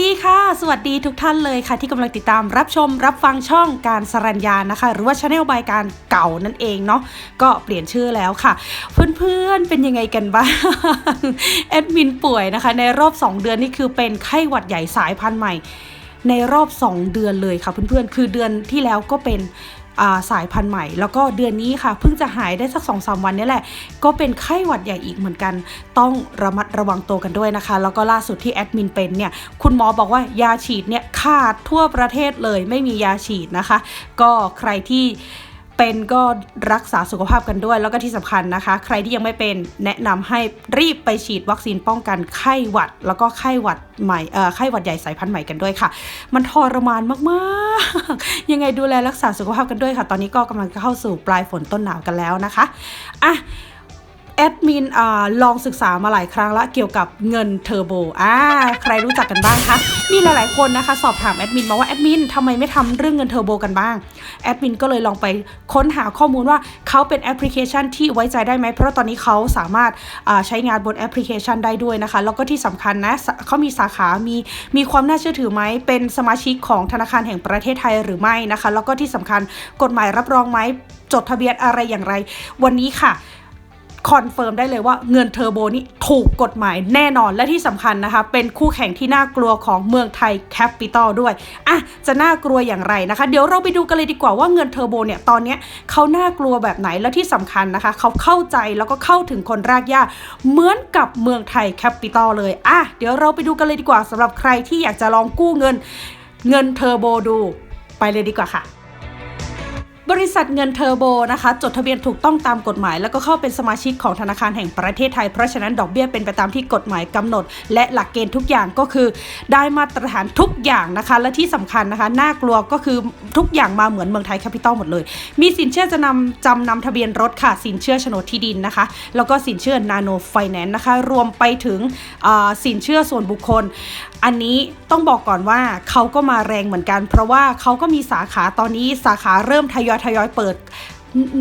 ดีค่ะ สวัสดีทุกท่านเลยค่ะ ที่กำลังติดตามรับชมรับฟังช่องการสรัญญานะคะ หรือว่าช anel บายการเก่านั่นเองเนาะก็เปลี่ยนชื่อแล้วค่ะ เพื่อนๆเป็นยังไงกันบ้างแอดมินป่วยนะคะ ในรอบ 2 เดือนนี่คือเป็นไข้หวัดใหญ่สายพันธุ์ใหม่ในรอบ 2 เดือนเลยค่ะเพื่อนๆ คือเดือนที่แล้วก็เป็น สายพันธุ์ใหม่ แล้วก็เดือนนี้ค่ะเพิ่งจะหายได้สัก2อสวันนี้แหละ ก็เป็นไข้หวัดใหญ่อีกเหมือนกัน ต้องระมัดระวังตัวกันด้วยนะคะ แล้วก็ล่าสุดที่แอดมินเป็นเนี่ยคุณหมอบอกว่ายาฉีดเนี่ยขาดทั่วประเทศเลยไม่มียาฉีดนะคะ ก็ใครที่ เป็นก็รักษาสุขภาพกันด้วย แล้วก็ที่สำคัญนะคะ ใครที่ยังไม่เป็นแนะนำให้รีบไปฉีดวัคซีนป้องกันไข้หวัด แล้วก็ไข้หวัดใหม่เอ่อไข้หวัดใหญ่สายพันธุ์ใหม่กันด้วยค่ะ มันทรมานมากๆ ยังไงดูแลรักษาสุขภาพกันด้วยค่ะ ตอนนี้ก็กำลังเข้าสู่ปลายฝนต้นหนาวกันแล้วนะคะอะ แอดมินอลองศึกษามาหลายครั้งละเกี่ยวกับเงินเทอร์โบอ่าใครรู้จักกันบ้างคะ มีหลายๆคนนะคะ สอบถามแอดมินมาว่าแอดมินทำไมไม่ทำเรื่องเงินเทอร์โบกันบ้าง แอดมินก็เลยลองไปค้นหาข้อมูลว่าเขาเป็นแอปพลิเคชันที่ไว้ใจได้ไหม เพราะตอนนี้เขาสามารถใช้งานบนแอปพลิเคชันได้ด้วยนะคะ แล้วก็ที่สำคัญนะเขามีสาขา มีมีความน่าเชื่อถือไหม เป็นสมาชิกของธนาคารแห่งประเทศไทยหรือไม่นะคะ แล้วก็ที่สำคัญกฎหมายรับรองไหมจดทะเบียนอะไรอย่างไร วันนี้ค่ะ คอนเฟิร์มได้เลยว่าเงินเทอร์โบนี่ถูกกฎหมายแน่นอนและที่สำคัญนะคะ เป็นคู่แข่งที่น่ากลัวของเมืองไทยแคปิตอลด้วยอะจะน่ากลัวอย่างไรนะคะ เดี๋ยวเราไปดูกันเลยดีกว่าว่าเงินเทอร์โบเนี่ยตอนนี้เขาน่ากลัวแบบไหนและที่สำคัญนะคะเขาเข้าใจแล้วก็เข้าถึงคนรากหญ้าเหมือนกับเมืองไทยแคปิตอลเลยอะเดี๋ยวเราไปดูกันเลยดีกว่าสำหรับใครที่อยากจะลองกู้เงิน เงินเทอร์โบดู ไปเลยดีกว่าค่ะ บริษัทเงินเทอร์โบนะคะจดทะเบียนถูกต้องตามกฎหมาย แล้วก็เข้าเป็นสมาชิกของธนาคารแห่งประเทศไทย เพราะฉะนั้นดอกเบี้ยเป็นไปตามที่กฎหมายกำหนด และหลักเกณฑ์ทุกอย่างก็คือ ได้มาตรฐานทุกอย่างนะคะ และที่สำคัญนะคะน่ากลัวก็คือทุกอย่างมาเหมือนเมืองไทยแคปิตอลหมดเลย มีสินเชื่อจะนำจำนำทะเบียนรถค่ะ สินเชื่อโฉนดที่ดินนะคะ แล้วก็สินเชื่อนาโนไฟแนนซ์นะคะ รวมไปถึงสินเชื่อส่วนบุคคล อันนี้ต้องบอกก่อนว่าเขาก็มาแรงเหมือนกัน เพราะว่าเขาก็มีสาขาตอนนี้สาขาเริ่มทยอยทยอยเปิด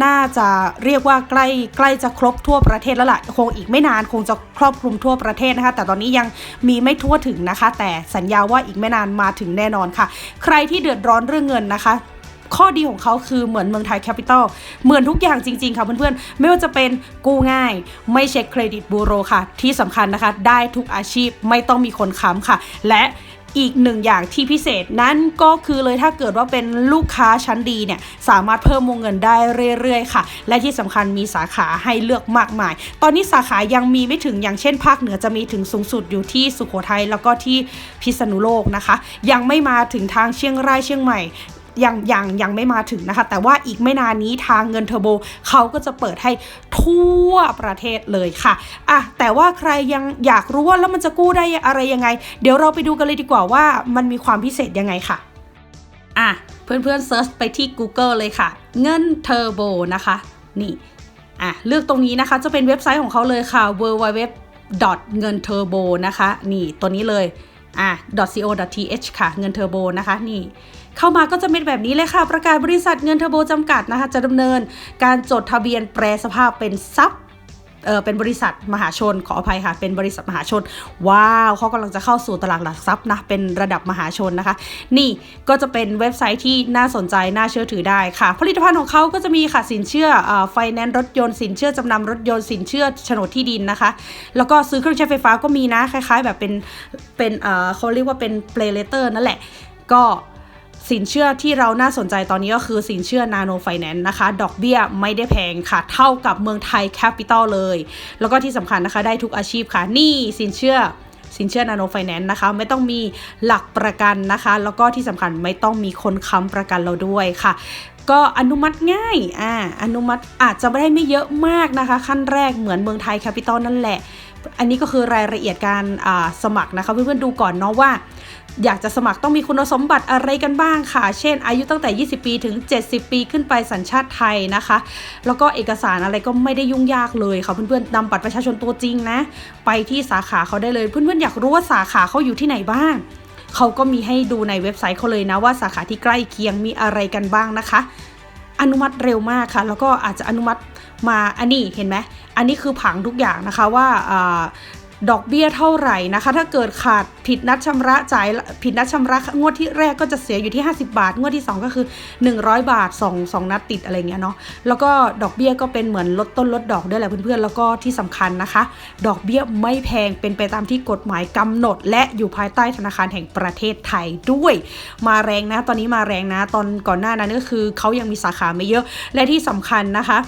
น่าจะเรียกว่าใกล้ใกล้จะครบทั่วประเทศแล้วล่ะ คงอีกไม่นานคงจะครอบคลุมทั่วประเทศนะคะ แต่ตอนนี้ยังมีไม่ทั่วถึงนะคะ แต่สัญญาว่าอีกไม่นานมาถึงแน่นอนค่ะ ใครที่เดือดร้อนเรื่องเงินนะคะข้อดีของเขาคือเหมือนเมืองไทยแคปิตอลเหมือนทุกอย่างจริง ๆ ค่ะเพื่อนๆ ไม่ว่าจะเป็นกู้ง่าย ไม่เช็คเครดิตบูโรค่ะ ที่สำคัญนะคะ ได้ทุกอาชีพไม่ต้องมีคนค้ำค่ะ และ อีกหนึ่งอย่างที่พิเศษนั่นก็คือเลยถ้าเกิดว่าเป็นลูกค้าชั้นดีเนี่ยสามารถเพิ่มวงเงินได้เรื่อยๆค่ะ และที่สำคัญมีสาขาให้เลือกมากมาย ตอนนี้สาขายังมีไม่ถึงอย่างเช่น ภาคเหนือจะมีถึงสูงสุดอยู่ที่สุโขทัยแล้วก็ที่พิษณุโลกนะคะ ยังไม่มาถึงทางเชียงรายเชียงใหม่ ยังยังยังไม่มาถึงนะคะ แต่ว่าอีกไม่นานนี้ทางเงินเทอร์โบเขาก็จะเปิดให้ทั่วประเทศเลยค่ะอะแต่ว่าใครยังอยากรู้ว่าแล้วมันจะกู้ได้อะไรยังไง เดี๋ยวเราไปดูกันเลยดีกว่าว่ามันมีความพิเศษยังไงค่ะอะเพื่อนๆเซิร์ชไปที่ Google เลยค่ะ เงินเทอร์โบนะคะ นี่อะเลือกตรงนี้นะคะจะเป็นเว็บไซต์ของเขาเลยค่ะ www เงินเทอร์โบนะคะ นี่ตัวนี้เลย อะ .co.th ค่ะ เงินเทอร์โบนะคะนี่เข้ามาก็จะเป็นแบบนี้เลยค่ะ ประกาศบริษัทเงินเทอร์โบจำกัดนะคะ จะดำเนินการจดทะเบียนแปรสภาพเป็นทรัพย์ เออเป็นบริษัทมหาชนขออภัยค่ะ เป็นบริษัทมหาชน ว้าวเขากำลังจะเข้าสู่ตลาดหลักทรัพย์นะเป็นระดับมหาชนนะคะ นี่ก็จะเป็นเว็บไซต์ที่น่าสนใจน่าเชื่อถือได้ค่ะ ผลิตภัณฑ์ของเขาก็จะมีค่ะสินเชื่อไฟแนนซ์รถยนต์สินเชื่อจำนำรถยนต์สินเชื่อโฉนดที่ดินนะคะ แล้วก็ซื้อเครื่องใช้ไฟฟ้าก็มีนะคล้าย ๆ แบบเป็นเป็นเอ่อเขาเรียกว่าเป็นเปลเลเตอร์นั่นแหละก็ สินเชื่อที่เราน่าสนใจตอนนี้ก็คือสินเชื่อนาโนไฟแนนซ์นะคะ ดอกเบี้ยไม่ได้แพงค่ะ เท่ากับเมืองไทยแคปิตอลเลย แล้วก็ที่สำคัญนะคะได้ทุกอาชีพค่ะ นี่สินเชื่อสินเชื่อนาโนไฟแนนซ์นะคะ ไม่ต้องมีหลักประกันนะคะ แล้วก็ที่สำคัญไม่ต้องมีคนค้ำประกันเราด้วยค่ะ ก็อนุมัติง่ายอ่าอนุมัติอาจจะไม่ได้ไม่เยอะมากนะคะ ขั้นแรกเหมือนเมืองไทยแคปิตอลนั่นแหละ อันนี้ก็คือรายละเอียดการสมัครนะคะ เพื่อนๆดูก่อนเนาะว่า อยากจะสมัครต้องมีคุณสมบัติอะไรกันบ้างค่ะ เช่น อายุตั้งแต่ 20 ปีถึง 70 ปีขึ้นไปสัญชาติไทยนะคะ แล้วก็เอกสารอะไรก็ไม่ได้ยุ่งยากเลยค่ะ เพื่อนๆนำบัตรประชาชนตัวจริงนะ ไปที่สาขาเขาได้เลย เพื่อนๆอยากรู้ว่าสาขาเขาอยู่ที่ไหนบ้าง เขาก็มีให้ดูในเว็บไซต์เขาเลยนะว่าสาขาที่ใกล้เคียงมีอะไรกันบ้างนะคะ อนุมัติเร็วมากค่ะ แล้วก็อาจจะอนุมัติมาอันนี้เห็นไหมอันนี้คือผังทุกอย่างนะคะว่าอ่า ดอกเบี้ยเท่าไหร่นะคะ ถ้าเกิดขาดผิดนัดชำระจ่ายผิดนัดชำระงวดที่แรกก็จะเสียอยู่ที่ 50 บาท งวดที่ 2 ก็คือ 100 บาท 2 2 นัดติดอะไรเงี้ยเนาะแล้วก็ดอกเบี้ยก็เป็นเหมือนลดต้นลดดอกด้วยแหละเพื่อนๆแล้วก็ที่สำคัญนะคะ ดอกเบี้ยไม่แพงเป็นไปตามที่กฎหมายกำหนด และอยู่ภายใต้ธนาคารแห่งประเทศไทยด้วย มาแรงนะ ตอนนี้มาแรงนะ ตอนก่อนหน้านั้นก็คือเขายังมีสาขาไม่เยอะและที่สำคัญนะคะ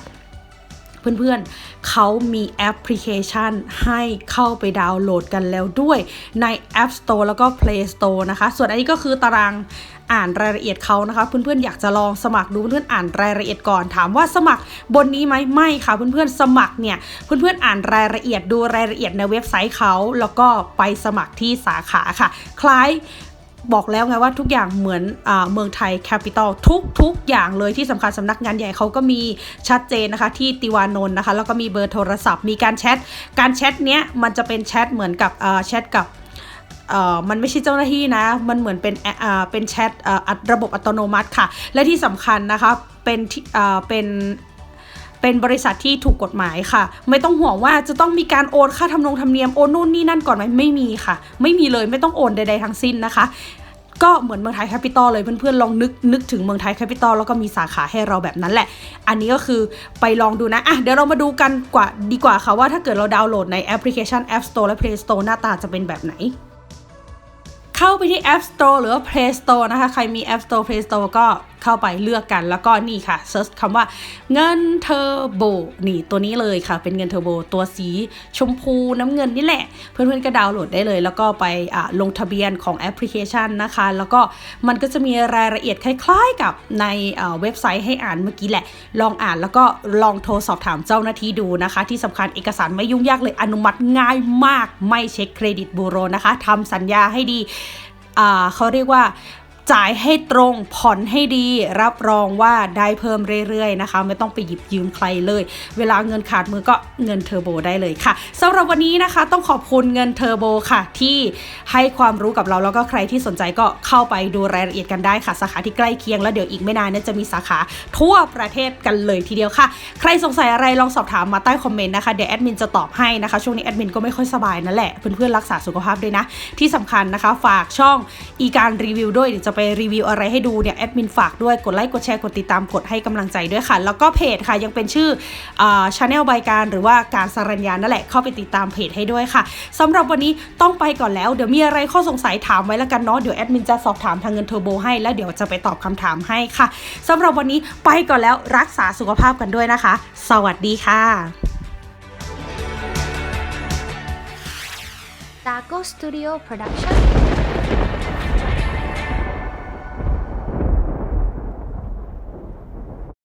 เพื่อนๆ เขามีแอปพลิเคชันให้เข้าไปดาวน์โหลดกันแล้วด้วยใน App Store แล้วก็ Play Store นะคะ ส่วนอันนี้ก็คือตารางอ่านรายละเอียดเขานะคะ เพื่อนๆอยากจะลองสมัครดูเพื่อนๆอ่านรายละเอียดก่อนถามว่าสมัครบนนี้ไหมไม่ค่ะ เพื่อนๆสมัครเนี่ยเพื่อนๆอ่านรายละเอียดดูรายละเอียดในเว็บไซต์เขาแล้วก็ไปสมัครที่สาขาค่ะ คล้าย บอกแล้วไงว่าทุกอย่างเหมือนอเมืองไทยแคปิตอลทุกทุกอย่างเลยที่สำคัญสำนักงานใหญ่เขาก็มีชัดเจนนะคะที่ติวานนท์นะคะ แล้วก็มีเบอร์โทรศัพท์ มีการแชทการแชทเนี้ยมันจะเป็นแชทเหมือนกับแชทกับมันไม่ใช่เจ้าหน้าที่นะ มันเหมือนเป็นเป็นแชทระบบอัตโนมัติค่ะ และที่สำคัญนะคะ เป็นที่เป็น เป็นบริษัทที่ถูกกฎหมายค่ะ ไม่ต้องห่วงว่าจะต้องมีการโอนค่าทำนงธรรมเนียมโอนนู่นนี่นั่นก่อนไหมไม่มีค่ะ ไม่มีเลยไม่ต้องโอนใดๆทั้งสิ้นนะคะก็เหมือนเมืองไทยแคปิตอลเลยเพื่อนๆลองนึกนึกถึงเมืองไทยแคปิตอลแล้วก็มีสาขาให้เราแบบนั้นแหละ อันนี้ก็คือไปลองดูนะ อะเดี๋ยวเรามาดูกันกว่าดีกว่าค่ะว่าถ้าเกิดเราดาวน์โหลดในแอปพลิเคชัน App Store และ Play Store หน้าตาจะเป็นแบบไหน เข้าไปที่ App Store หรือว่า Play Store นะคะ ใครมี App Store Play Store ก็เข้าไปเลือกกันแล้วก็นี่ค่ะเซิร์ชคำว่าเงินเทอร์โบนี่ตัวนี้เลยค่ะ เป็นเงินเทอร์โบตัวสีชมพูน้ำเงินนี่แหละ เพื่อนๆก็ดาวน์โหลดได้เลย แล้วก็ไปลงทะเบียนของแอปพลิเคชันนะคะ แล้วก็มันก็จะมีรายละเอียดคล้ายๆกับในเว็บไซต์ให้อ่านเมื่อกี้แหละ ลองอ่านแล้วก็ลองโทรสอบถามเจ้าหน้าที่ดูนะคะ ที่สำคัญเอกสารไม่ยุ่งยากเลยอนุมัติง่ายมากไม่เช็คเครดิตบูโรนะคะทำสัญญาให้ดี เขาเรียกว่า จ่ายให้ตรงผ่อนให้ดี รับรองว่าได้เพิ่มเรื่อยๆนะคะ ไม่ต้องไปหยิบยืมใครเลย เวลาเงินขาดมือก็เงินเทอร์โบได้เลยค่ะสำหรับวันนี้นะคะต้องขอบคุณเงินเทอร์โบค่ะ ที่ให้ความรู้กับเราแล้วก็ใครที่สนใจก็เข้าไปดูรายละเอียดกันได้ค่ะ สาขาที่ใกล้เคียงแล้วเดี๋ยวอีกไม่นานเนยจะมีสาขาทั่วประเทศกันเลยทีเดียวค่ะ ใครสงสัยอะไรลองสอบถามมาใต้คอมเมนต์นะคะเดี๋ยวแอดมินจะตอบให้นะคะช่วงนี้แอดมินก็ไม่ค่อยสบายนั่นแหละเพื่อนๆรักษาสุขภาพด้วยนะที่สำคัญนะคะ ฝากช่องอีการรีวิวด้วยเดี๋ยวจะไปรีวิวอะไรให้ดูเนี่ยแอดมินฝากด้วยกดไลค์กดแชร์กดติดตามกดให้กำลังใจด้วยค่ะ แล้วก็เพจค่ะยังเป็นชื่อชาแนลบายการหรือว่าการสรัญญานั่นแหละเข้าไปติดตามเพจให้ด้วยค่ะสำหรับวันนี้ต้องไปก่อนแล้วเดี๋ยวมีอะไรข้อสงสัยถามไว้แล้วกันเนาะเดี๋ยวแอดมินจะสอบถามทางเงินเทอร์โบให้แล้วเดี๋ยวจะไปตอบคำถามให้ค่ะสำหรับวันนี้ไปก่อนแล้วรักษาสุขภาพกันด้วยนะคะ สวัสดีค่ะ Taco Studio Production